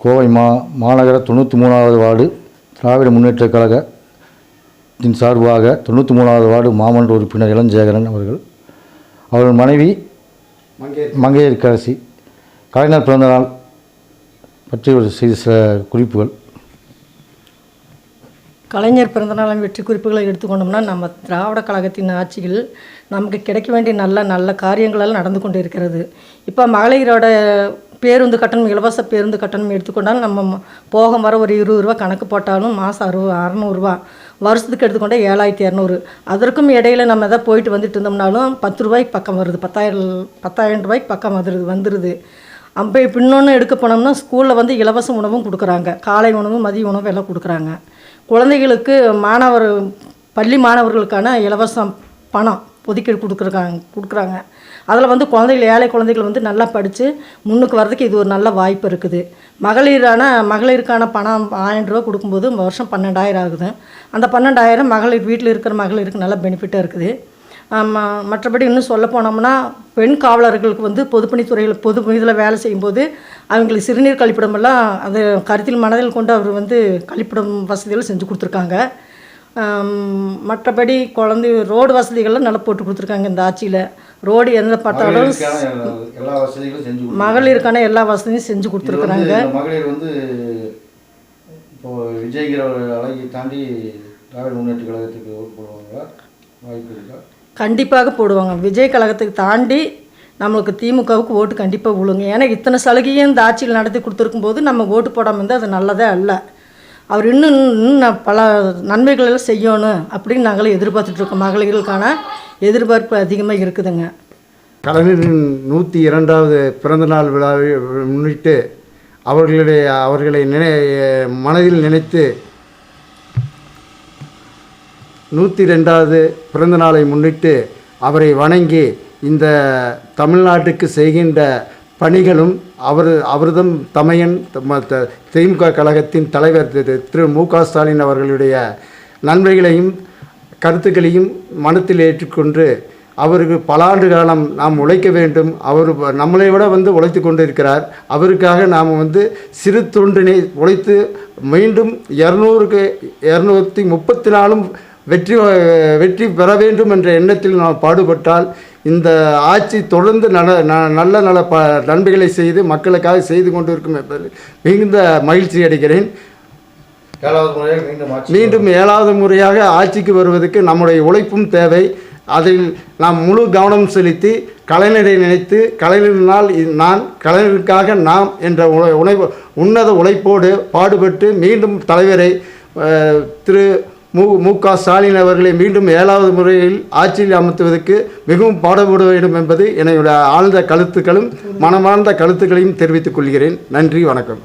கோவை மா மாநகர தொண்ணூற்றி மூணாவது வார்டு திராவிட முன்னேற்றக் கழகத்தின் சார்பாக தொண்ணூற்றி மூணாவது வார்டு மாமன்ற உறுப்பினர் இளஞ்சேகரன் அவர்கள் அவர்கள் மனைவி மங்கையர்கரசி. கலைஞர் பிறந்தநாள் பற்றி ஒரு செய்தி சில குறிப்புகள். கலைஞர் பிறந்தநாள் வெற்றி குறிப்புகளை எடுத்துக்கொண்டோம்னா நம்ம திராவிட கழகத்தின் ஆட்சியில் நமக்கு கிடைக்க வேண்டிய நல்ல நல்ல காரியங்களெல்லாம் நடந்து கொண்டு இருக்கிறது இப்போ மகளிரோட பேருந்து கட்டணம் இலவச பேருந்து கட்டணம் எடுத்துக்கொண்டாலும் நம்ம போக வர ஒரு இருபது ரூபா கணக்கு போட்டாலும் மாதம் அறுபது அறநூறுரூவா வருஷத்துக்கு எடுத்துக்கொண்டால் ஏழாயிரத்தி இரநூறு. அதற்கும் இடையில நம்ம எதாவது போயிட்டு வந்துட்டு இருந்தோம்னாலும் பத்து ரூபாய்க்கு பக்கம் வருது. பத்தாயிரம் பத்தாயிரம் ரூபாய்க்கு பக்கம் வந்துடுது வந்துடுது அப்போ இன்னொன்று எடுக்க போனோம்னா ஸ்கூலில் வந்து இலவச உணவும் கொடுக்குறாங்க. காலை உணவு மதிய உணவு எல்லாம் கொடுக்குறாங்க. குழந்தைகளுக்கு மாணவர் பள்ளி மாணவர்களுக்கான இலவசம் பணம் ஒதுக்கீடு கொடுக்குறாங்க கொடுக்குறாங்க. அதில் வந்து குழந்தைகள் ஏழை குழந்தைகள் வந்து நல்லா படித்து முன்னுக்கு வர்றதுக்கு இது ஒரு நல்ல வாய்ப்பு இருக்குது. மகளிரான மகளிருக்கான பணம் ஆயிரம் ரூபா கொடுக்கும்போது வருஷம் பன்னெண்டாயிரம் ஆகுது. அந்த பன்னெண்டாயிரம் மகளிர் வீட்டில் இருக்கிற மகளிருக்கு நல்ல பெனிஃபிட்டாக இருக்குது. மற்றபடி இன்னும் சொல்ல போனோம்னா பெண் காவலர்களுக்கு வந்து பொதுப்பணித்துறையில் பொது இதில் வேலை செய்யும்போது அவங்களுக்கு சிறுநீர் கழிப்பிடமெல்லாம் அது கருத்தில் மனதில் கொண்டு அவர் வந்து கழிப்பிடம் வசதிகள் செஞ்சு கொடுத்துருக்காங்க. மற்றபடி குழந்தை ரோடு வசதிகள்லாம் நல்லா போட்டு கொடுத்துருக்காங்க இந்த ஆட்சியில். ரோடு எந்த செஞ்சு மகளிருக்கான எல்லா வசதியும் செஞ்சு கொடுத்துருக்குறாங்க மகளிர் வந்து இப்போ விஜய்ங்கிற ஒரு அழகை தாண்டி திராவிட முன்னேற்ற கழகத்துக்கு ஓட்டு போடுவாங்களா? வாய்ப்பு இருக்கா? கண்டிப்பாக போடுவாங்க. விஜய் கழகத்துக்கு தாண்டி நம்மளுக்கு திமுகவுக்கு ஓட்டு கண்டிப்பாக விழுங்க. ஏன்னா இத்தனை சலுகையும் இந்த ஆட்சியில் நடத்தி கொடுத்துருக்கும் போது நம்ம ஓட்டு போடாமல் இருந்தால் அது நல்லதே அல்ல. அவர் இன்னும் இன்னும் பல நன்மைகள் எல்லாம் செய்யணும் அப்படின்னு நாங்களும் எதிர்பார்த்துட்ருக்கோம் மகளிர்களுக்கான எதிர்பார்ப்பு அதிகமாக இருக்குதுங்க. கலைஞரின் நூற்றி இரண்டாவது பிறந்தநாள் விழாவை முன்னிட்டு அவர்களுடைய அவர்களை நினை மனதில் நினைத்து நூற்றி ரெண்டாவது பிறந்தநாளை முன்னிட்டு அவரை வணங்கி இந்த தமிழ்நாட்டுக்கு செய்கின்ற பணிகளும் அவர் அவர்தம் தமையன் த- திமுக கழகத்தின் தலைவர் திரு- திரு மு க ஸ்டாலின் அவர்களுடைய நன்மைகளையும் கருத்துக்களையும் மனத்தில் ஏற்றுக்கொண்டு அவருக்கு பல ஆண்டு காலம் நாம் உழைக்க வேண்டும். அவர் நம்மளை விட வந்து உழைத்து கொண்டு இருக்கிறார் அவருக்காக நாம் வந்து சிறு தொண்டினை உழைத்து மீண்டும் இரநூறுக்கு இரநூத்தி முப்பத்தி நாலும் வெற்றி வெற்றி பெற வேண்டும் என்ற எண்ணத்தில் நாம் பாடுபட்டால் இந்த ஆட்சி தொடர்ந்து நல ந- நல்ல நல ப நன்மைகளை செய்து மக்களுக்காக செய்து கொண்டிருக்கும் என்பதில் மிகுந்த மகிழ்ச்சி அடைகிறேன். ஏழாவது முறையாக மீண்டும் ஏழாவது முறையாக ஆட்சிக்கு வருவதற்கு நம்முடைய உழைப்பும் தேவை. அதில் நாம் முழு கவனம் செலுத்தி கலைஞரை நினைத்து கலைஞரினால் நான் கலைஞருக்காக நாம் என்ற உணை உணவு உன்னத உழைப்போடு பாடுபட்டு மீண்டும் தலைவரை திரு மு மு க ஸ்டாலின் அவர்களை மீண்டும் ஏழாவது முறையில் ஆட்சியில் அமர்த்துவதற்கு மிகவும் பாடுபட வேண்டும் என்பது என்னுடைய ஆழ்ந்த கழுத்துக்களும் மனமார்ந்த கழுத்துக்களையும் தெரிவித்துக் கொள்கிறேன். நன்றி வணக்கம்.